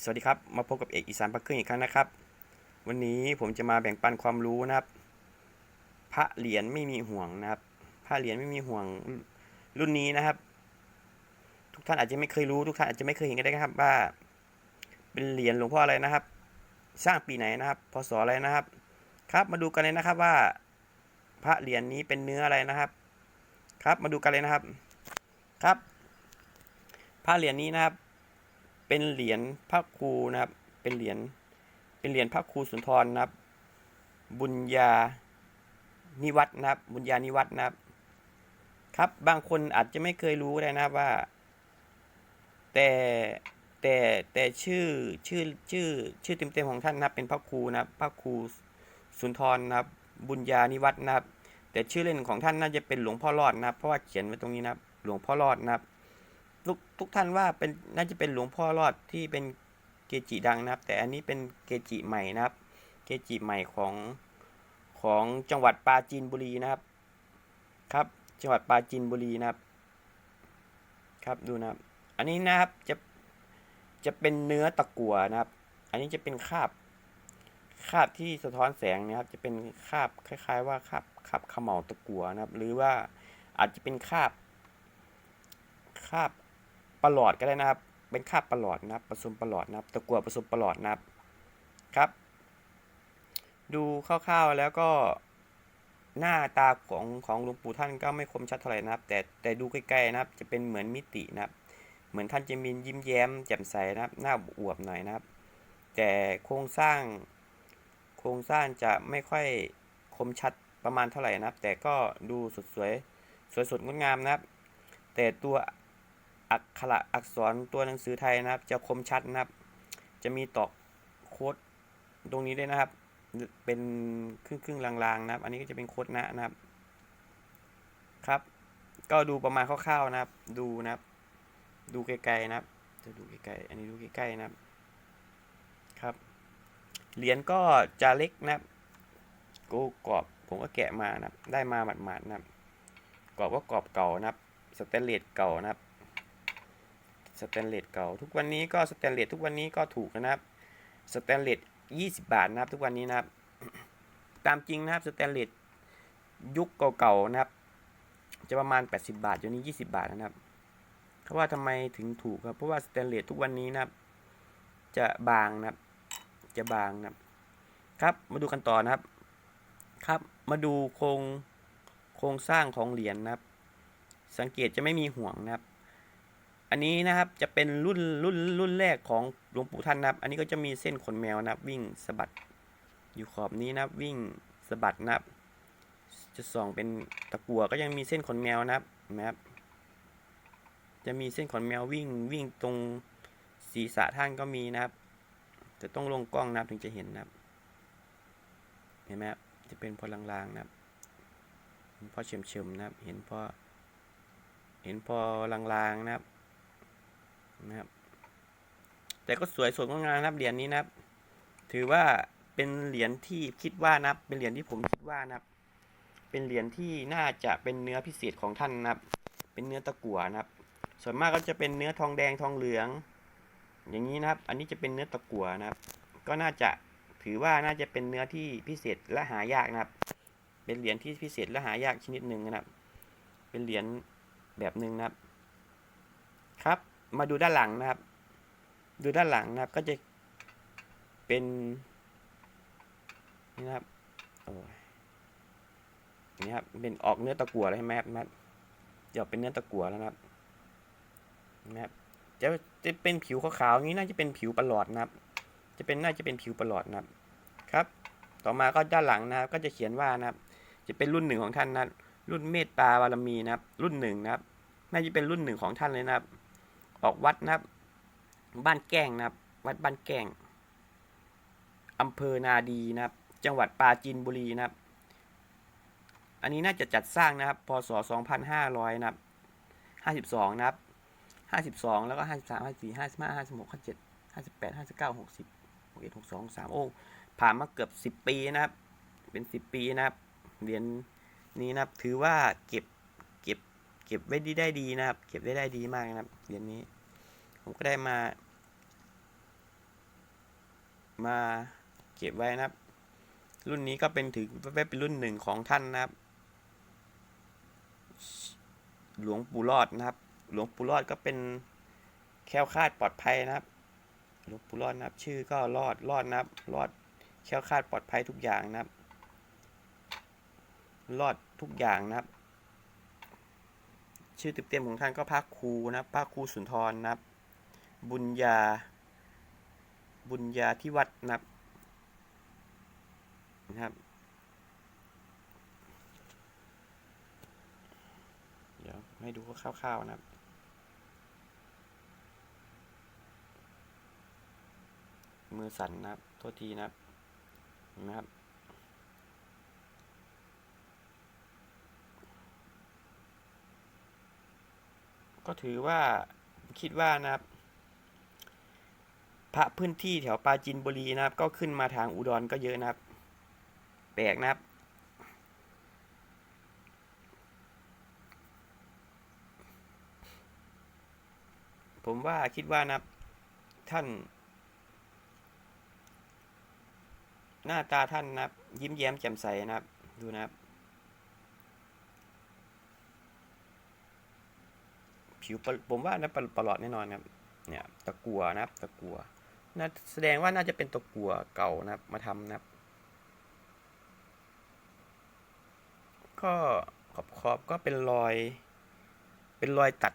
สวัสดีครับ มาพบกับเอกอีสานพักเครื่องอีกครั้งนะครับ วันนี้ผมจะมาแบ่งปันความรู้นะครับ พระเหรียญไม่มีห่วงนะครับ พระเหรียญไม่มีห่วงรุ่นนี้นะครับ ทุกท่านอาจจะไม่เคยรู้ทุกท่านอาจจะไม่เคยเห็นก็ได้ครับ ว่า เป็นเหรียญหลวงพ่ออะไรนะครับ สร้างปีไหนนะครับพศอะไรนะครับ ครับมาดูกันเลยนะครับว่า พระเหรียญนี้เป็นเนื้ออะไรนะครับ ครับมาดูกันเลยนะครับ ครับ พระเหรียญนี้นะครับ เป็นเหรียญพระครูนะครับ เป็นเหรียญ เป็นเหรียญพระครูสุนทรนะครับ บุญญานิวัฒน์นะครับ บุญญานิวัฒน์นะครับ ครับ บางคนอาจจะไม่เคยรู้ก็ได้นะครับว่า แต่แต่แต่ชื่อชื่อชื่อชื่อเต็มๆของท่านนะเป็นพระครูนะพระครูสุนทรนะครับ บุญญานิวัฒน์นะครับ แต่ชื่อเล่นของท่านน่าจะเป็นหลวงพ่อรอดนะครับ เพราะว่าเขียนไว้ตรงนี้นะครับ หลวงพ่อรอดนะครับ ทุกทุกท่านว่าเป็นน่าจะเป็นหลวงพ่อรอดที่เป็นเกจิดังนะครับ แต่อันนี้เป็นเกจิใหม่นะครับ เกจิใหม่ของของจังหวัดปราจีนบุรีนะครับ ครับ จังหวัดปราจีนบุรีนะครับ ครับดูนะครับ อันนี้นะครับจะจะเป็นเนื้อตะกั่วนะครับ อันนี้จะเป็นคาบคาบที่สะท้อนแสงนะครับ จะเป็นคาบคล้าย ๆ ว่าคาบคาบขม่าตะกั่วนะครับ หรือว่าอาจจะเป็นคาบคาบ ประหลอดก็ได้นะครับ เป็นคาบประหลอดนะครับผสมประหลอดนะครับ ตะกั่วผสมประหลอดนะครับครับ ดูคร่าวๆแล้วก็หน้าตาของของหลวงปู่ท่านก็ไม่คมชัดเท่าไหร่นะครับ แต่แต่ดูใกล้ๆนะครับ จะเป็นเหมือนมิตินะครับ เหมือนท่านจะมียิ้มแย้มแจ่มใสนะครับ หน้าอวบหน่อยนะครับ แต่โครงสร้างโครงสร้างจะไม่ค่อยคมชัดประมาณเท่าไหร่นะครับ แต่ก็ดูสดสวยสวยสดงดงามนะครับ แต่ตัว อักขระอักษรตัวหนังสือไทยนะครับ จะคมชัดนะครับ จะมีตอกโค้ดตรงนี้ด้วยนะครับ เป็นครึ่งครึ่งๆลางๆนะครับ อันนี้ก็จะเป็นโค้ดนะนะครับ ครับ ก็ดูประมาณคร่าวๆนะครับ ดูนะครับ ดูไกลๆนะครับ จะดูไกลๆ อันนี้ดูใกล้ๆนะครับ ครับ เหรียญก็จะเล็กนะครับกูกรอบผมก็แกะมานะครับ ได้มาหมาดๆนะครับกรอบก็กรอบเก่านะครับสแตนเลสเก่านะครับ แตนเลสเก่า ทุกวันนี้ก็สแตนเลสทุกวันนี้ก็ถูกนะครับสแตนเลส20 บาทนะครับ ทุกวันนี้นะครับ ตามจริงนะครับสแตนเลสยุคเก่าๆนะครับ จะประมาณ 80 บาทเดี๋ยวนี้ 20 บาทนะครับเขาะว่าทำไมถึงถูกครับ เพราะว่าสแตนเลสทุกวันนี้นะครับ จะบางนะครับ จะบางนะครับ ครับมาดูกันต่อนะครับ ครับ มาดูโครงโครงสร้างของเหรียญนะครับ สังเกตจะไม่มีห่วงนะครับ อันนี้นะครับจะเป็นรุ่นรุ่นรุ่นแรกของหลวงปู่ท่านนะครับ อันนี้ก็จะมีเส้นขนแมวนะครับ วิ่งสะบัดอยู่ขอบนี้นะครับ วิ่งสะบัดนะครับจะส่องเป็นตะกั่วก็ยังมีเส้นขนแมวนะครับเห็นไหมครับ จะมีเส้นขนแมววิ่งวิ่งตรงศีรษะท่านก็มีนะครับจะต้องลงกล้องนะครับถึงจะเห็นนะครับ เห็นไหมครับจะเป็นพอลางๆนะครับเห็นพอเฉมๆนะครับ เห็นพอเห็นพอลางๆนะครับ แต่ก็สวยสดงดงามนะครับเหรียญนี้นะครับ ถือว่าเป็นเหรียญที่คิดว่านะครับ เป็นเหรียญที่ผมคิดว่านะครับ เป็นเหรียญที่น่าจะเป็นเนื้อพิเศษของท่านนะครับ เป็นเนื้อตะกั่วนะครับ ส่วนมากก็จะเป็นเนื้อทองแดงทองเหลือง อย่างนี้นะครับ อันนี้จะเป็นเนื้อตะกั่วนะครับ ก็น่าจะถือว่าน่าจะเป็นเนื้อที่พิเศษและหายากนะครับ เป็นเหรียญที่พิเศษและหายากชนิดหนึ่งนะครับ เป็นเหรียญแบบหนึ่งนะครับ ครับ มาดูด้านหลังนะครับ ดูด้านหลังนะครับก็จะเป็นนี่นะครับโอ้ยนี่ครับเป็นออกเนื้อตะกั่วแล้วใช่ไหมครับนะครับจะเป็นเนื้อตะกั่วแล้วนะครับนะครับจะจะเป็นผิวขาวๆอย่างนี้น่าจะเป็นผิวประหลอดนะครับ จะเป็นน่าจะเป็นผิวประหลอดนะครับครับ ต่อมาก็ด้านหลังนะครับ ก็จะเขียนว่านะครับ จะเป็นรุ่นหนึ่งของท่านนะรุ่นเมตตาบารมีนะครับ รุ่นหนึ่งนะครับ น่าจะเป็นรุ่นหนึ่งของท่านเลยนะครับ ออกวัดนะครับ บ้านแก้งนะครับ วัดบ้านแก้งอำเภอนาดีนะครับ จังหวัดปราจีนบุรีนะครับ อันนี้น่าจะจัดสร้างนะครับ พศ 2500 นะครับ 52 นะครับ 52 แล้วก็ 53 54 55 56 57 58 59 60 61 62 63โอ้ผ่านมาเกือบ 10 ปีนะครับ เป็น 10 ปีนะครับเหรียญนี้นะครับ ถือว่าเก็บเก็บเก็บไว้ดีได้ดีนะครับ เก็บไว้ได้ดีมากนะครับเหรียญนี้ ผมก็ได้มา มาเก็บไว้นะครับ รุ่นนี้ก็เป็นถือว่าเป็นรุ่นหนึ่งของท่านนะครับ หลวงปู่รอดนะครับ หลวงปู่รอดก็เป็นแค้วคาดปลอดภัยนะครับ หลวงปู่รอดนะครับ ชื่อก็รอดรอดนะครับ รอดแค้วคาดปลอดภัยทุกอย่างนะครับ รอดทุกอย่างนะครับ ชื่อเต็มๆของท่านก็พระครูนะพระครูสุนทรนะครับ บุญญา บุญญาที่วัดนะครับนะครับเดี๋ยวให้ดูคร่าวๆนะครับมือสั่นนะครับโทษทีนะครับเห็นะครับก็ถือว่าคิดว่านะครับ พระพื้นที่แถวปราจีนบุรีนะครับ ก็ขึ้นมาทางอุดรก็เยอะนะครับ แปลกนะครับ ผมว่าคิดว่านะครับท่าน หน้าตาท่านนะครับ ยิ้มแย้มแจ่มใสนะครับ ดูนะครับ ผิวผมว่านะปะประหลอดแน่นอนครับเนี่ยตะกัวนะครับตะกัว น่าแสดงว่าน่าจะเป็นตะกัวเก่านะครับ มาทำนะครับ ก็ขอบขอบก็เป็นรอย เป็นรอยตัด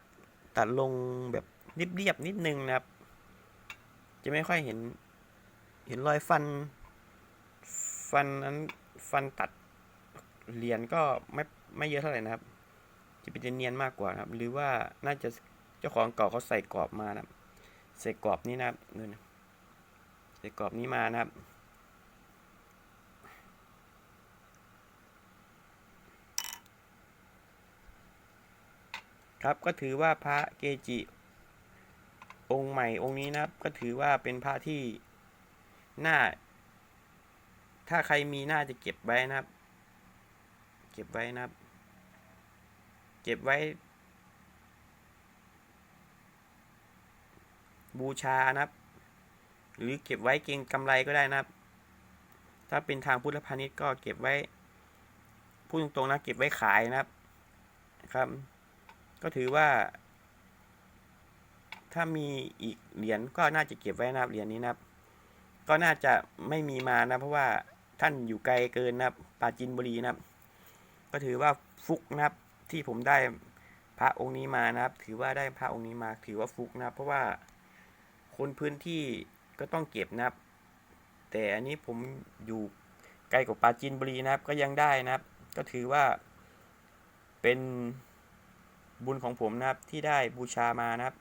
ตัดลงแบบเรียบๆนิดนึงนะครับ จะไม่ค่อยเห็น เห็นรอยฟัน ฟันนั้นฟันตัดเหรียญก็ไม่ไม่เยอะเท่าไหร่นะครับ จะเป็นเนียนมากกว่านะครับ หรือว่าน่าจะเจ้าของเก่าเขาใส่กรอบมานะครับใส่กรอบนี้นะครับดูนะ ใส่กรอบนี้มานะครับ ครับก็ถือว่าพระเกจิ องค์ใหม่องค์นี้นะครับ ก็ถือว่าเป็นพระที่น่าถ้าใครมีน่าจะเก็บไว้นะครับ เก็บไว้นะครับ เก็บไว้บูชานะครับ หรือเก็บไว้เก็งกำไรก็ได้นะครับ ถ้าเป็นทางพุทธพาณิชย์ก็เก็บไว้พูดตรงๆนะเก็บไว้ขายนะครับครับ ก็ถือว่า ถ้ามีอีกเหรียญก็น่าจะเก็บไว้นะครับเหรียญนี้นะครับ ก็น่าจะไม่มีมานะ เพราะว่าท่านอยู่ไกลเกินนะครับปาจินบุรีนะครับ ก็ถือว่าฟุกนะครับที่ผมได้พระองค์นี้มานะครับ ถือว่าได้พระองค์นี้มา ถือว่าฟุกนะครับ เพราะว่าคนพื้นที่ ก็ต้องเก็บนะครับ แต่อันนี้ผมอยู่ไกลกว่าปาจีนบุรีนะครับ ก็ยังได้นะครับ ก็ถือว่าเป็นบุญของผมนะครับ ที่ได้บูชามานะครับ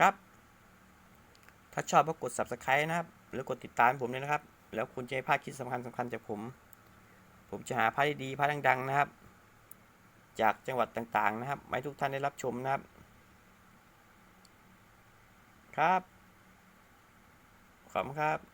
ครับ ถ้าชอบก็กด subscribe นะครับหรือกดติดตามผมด้วยนะครับ แล้วคุณจะให้พลาดคลิปสำคัญสำคัญจากผม ผมจะหาพระดีๆพระดัง ๆ นะครับ จากจังหวัดต่างๆ นะครับให้ทุกท่านได้รับชมนะครับ ครับ ขอบคุณครับ